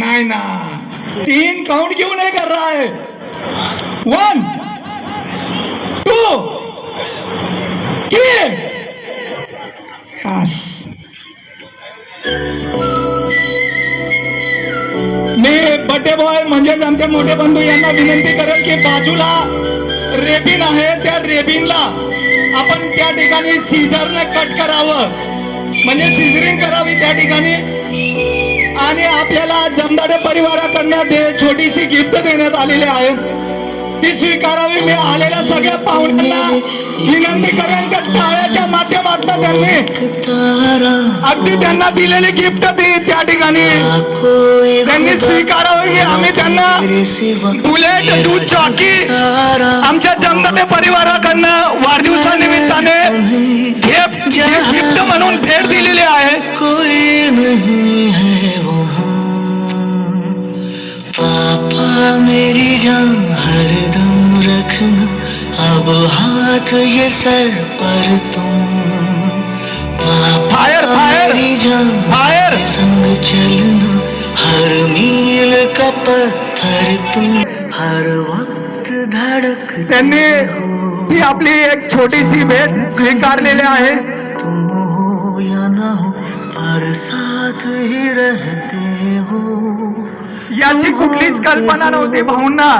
नाही ना तीन काउंट क्यों नहीं कर रहा है? वन टू थ्री यस मी बड्डे बॉय म्हणजेच आमचे मोठे बंधू यांना विनंती करेल की बाजूला रेबिन आहे त्या रेबिनला आपण त्या ठिकाणी सीझरने कट करावं. म्हणजे सिझरिंग करावी त्या ठिकाणी. आणि आपल्याला जमदाडे परिवाराकडनं दे छोटीशी गिफ्ट देण्यात आलेली आहे. ती स्वीकारावी. मी आलेल्या सगळ्या पाहुण्यांना विनंती करेन त्यांनी अगदी त्यांना दिलेली गिफ्ट ती त्या ठिकाणी त्यांनी स्वीकारावं की आम्ही त्यांना बुलेट दूध चॉकी। आमच्या जमदाडे परिवाराकडनं वाढदिवसानिमित्ताने गिफ्ट गिफ्ट म्हणून भेट दिलेली आहे पापा मेरी जान हरदम रखना। अब हाथ ये सर जान फायर. संग चलना हर मील का पत्थर तुम हर वक्त धड़क त्यांनी ही। आपली एक छोटीशी भेट स्वीकारलेली आहे। तुम हो या ना हो पर साथ ही रहते हो। याची कुठलीच कल्पना नव्हती भाऊंना।